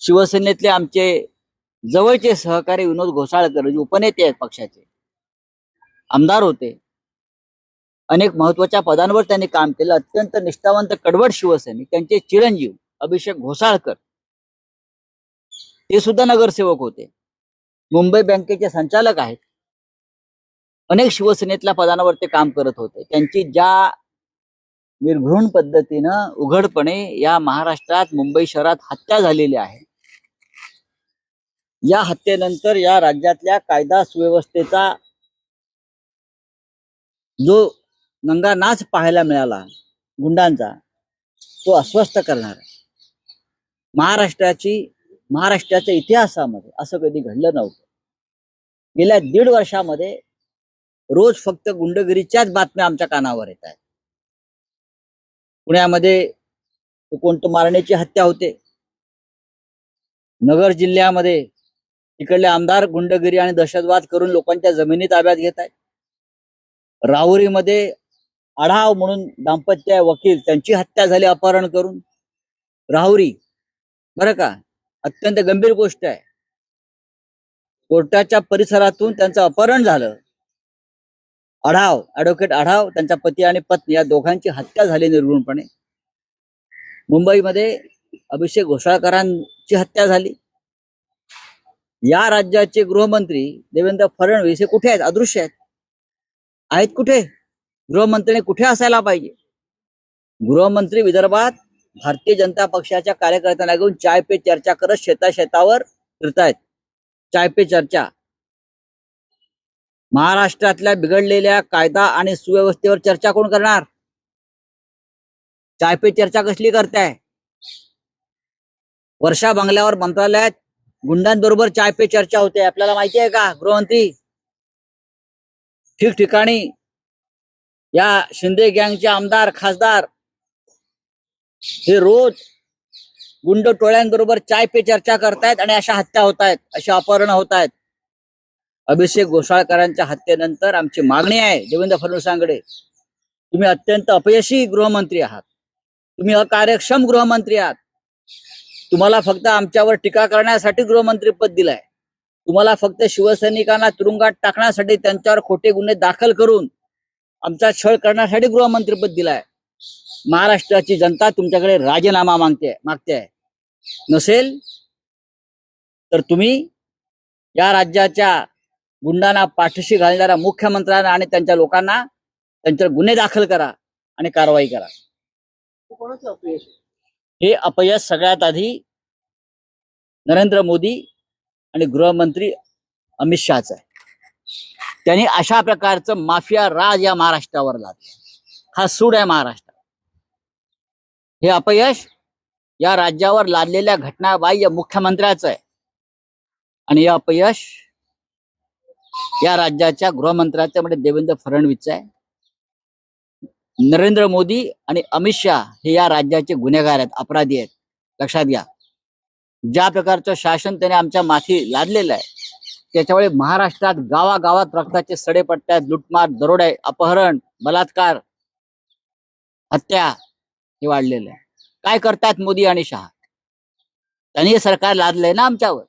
शिवसेनेतले आमचे जवळचे सहकारी विनोद घोसाळकर जे उपनेते आहेत पक्षाचे. आमदार होते. अनेक महत्त्वाच्या पदांवर त्यांनी काम केलं. अत्यंत निष्ठावंत कडवट शिवसैनिक. त्यांचे चिरंजीव अभिषेक घोसाळकर. ते सुद्धा नगरसेवक होते. मुंबई बँकेचे संचालक आहेत. अनेक शिवसेनेतल्या पदांवर ते काम करत होते. त्यांची ज्या निर्घृण पद्धतीनं उघडपणे या महाराष्ट्रात मुंबई शहरात हत्या झालेली आहे या हत्येनंतर या राज्यातल्या कायदा सुव्यवस्थेचा जो नंगा नाच पाहायला मिळाला गुंडांचा तो अस्वस्थ करणार. महाराष्ट्राची महाराष्ट्राच्या इतिहासामध्ये असं कधी घडलं नव्हतं. गेल्या दीड वर्षामध्ये रोज फक्त गुंडगिरीच्याच बातम्या आमच्या कानावर येत आहेत. पुण्यामध्ये कोणतं मारण्याची हत्या होते? नगर जिल्ह्यामध्ये इकडले आमदार गुंडगिरी आणि दहशतवाद करून लोकांच्या जमिनी ताब्यात घेत आहेत. राहुरीमध्ये आढाव म्हणून दाम्पत्य आहे वकील त्यांची हत्या झाली अपहरण करून. राहुरी बरं का? अत्यंत गंभीर गोष्ट आहे. कोर्टाच्या परिसरातून त्यांचं अपहरण झालं. आढाव ऍडव्होकेट आढाव त्यांचा पती आणि पत्नी या दोघांची हत्या झाली निर्गुणपणे. मुंबईमध्ये अभिषेक घोसाळकरांची हत्या झाली. या राज्याचे गृहमंत्री देवेंद्र फडणवीस हे कुठे आहेत? अदृश्य आहेत. आहेत कुठे? गृहमंत्र्यांनी कुठे असायला पाहिजे? गृहमंत्री विदर्भात भारतीय जनता पक्षाच्या कार्यकर्त्यांना घेऊन चाय पे चर्चा करत शेता शेतावर फिरतायत. चाय पे चर्चा. महाराष्ट्रातल्या बिघडलेल्या कायदा आणि सुव्यवस्थेवर चर्चा कोण करणार? चाय पे चर्चा कसली करताय? वर्षा बंगल्यावर मंत्रालयात गुंडांबरोबर चाय पे चर्चा होते. आपल्याला माहिती आहे का गृहमंत्री? ठिकठिकाणी या शिंदे गँगचे आमदार खासदार हे रोज गुंड टोळ्यांबरोबर चाय पे चर्चा करतायत आणि अशा हत्या होत आहेत अशा अपहरण होत आहेत अभिषेक घोषाळकरांच्या हत्येनंतर आमची मागणी आहे देवेंद्र फडणवीसांकडे तुम्ही अत्यंत अपयशी गृहमंत्री आहात. तुम्ही अकार्यक्षम गृहमंत्री आहात. तुम्हाला फक्त आमच्यावर टीका करण्यासाठी गृहमंत्री पद दिलंय. तुम्हाला फक्त शिवसैनिकांना तुरुंगात टाकण्यासाठी त्यांच्यावर खोटे गुन्हे दाखल करून आमचा छळ करण्यासाठी गृहमंत्रीपद दिलाय. महाराष्ट्राची जनता तुमच्याकडे राजीनामा मागते मागते. आहे नसेल तर तुम्ही या राज्याच्या गुंडांना पाठीशी घालणाऱ्या मुख्यमंत्र्यांना आणि त्यांच्या लोकांना त्यांच्यावर गुन्हे दाखल करा आणि कारवाई करा. कोणाचं अपयश हे अपयश सगळ्यात आधी नरेंद्र मोदी आणि गृहमंत्री अमित शहाच आहे. त्यांनी अशा प्रकारचं माफिया राज या महाराष्ट्रावर लादलं. हा सूड आहे महाराष्ट्र. हे अपयश या राज्यावर लादलेल्या घटनाबाह्य मुख्यमंत्र्याचं आहे. आणि हे अपयश या राज्याच्या गृहमंत्र्याचं म्हणजे देवेंद्र फडणवीसचं आहे. नरेंद्र मोदी आणि अमित शहा हे या राज्याचे गुन्हेगार आहेत अपराधी आहेत. लक्षात घ्या. ज्या प्रकारचं शासन त्याने आमच्या माथी लादलेलं आहे त्याच्यामुळे महाराष्ट्रात गावागावात रक्ताचे सडे पडतात लुटमार दरोडे अपहरण बलात्कार हत्या हे वाढलेलं आहे. काय करतात मोदी आणि शहा? त्यांनी हे सरकार लादलंय ना आमच्यावर?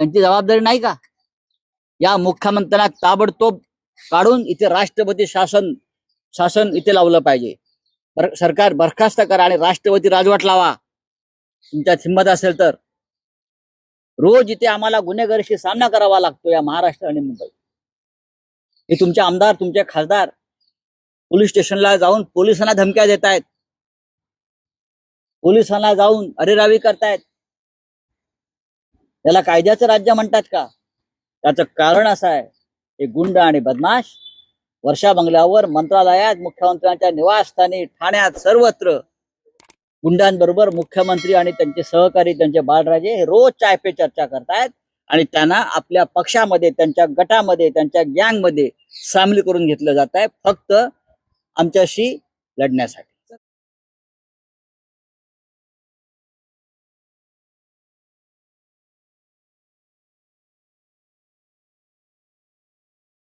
त्यांची जबाबदारी नाही का? या मुख्यमंत्र्यांना ताबडतोब काढून इथे राष्ट्रपती शासन शासन इथे लावलं पाहिजे. बर- सरकार बरखास्त करा आणि राष्ट्रवादी राजवट लावा. तुमच्यात हिंमत असेल तर. रोज इथे आम्हाला गुन्हेगारीशी सामना करावा लागतो या महाराष्ट्र आणि मुंबई हे तुमचे आमदार तुमचे खासदार पोलीस स्टेशनला जाऊन पोलिसांना धमक्या देत आहेत पोलिसांना जाऊन अरेरावी करतायत. याला कायद्याचं राज्य म्हणतात का? त्याचं कारण असं आहे. हे गुंड आणि बदमाश वर्षा बंगल्यावर मंत्रालयात मुख्यमंत्र्यांच्या निवासस्थानी ठाण्यात सर्वत्र. गुंडांबरोबर मुख्यमंत्री आणि त्यांचे सहकारी त्यांचे बाळराजे हे रोज चाय पे चर्चा करतायत आणि त्यांना आपल्या पक्षामध्ये त्यांच्या गटामध्ये त्यांच्या गँगमध्ये सामील करून घेतलं जात आहे फक्त आमच्याशी लढण्यासाठी.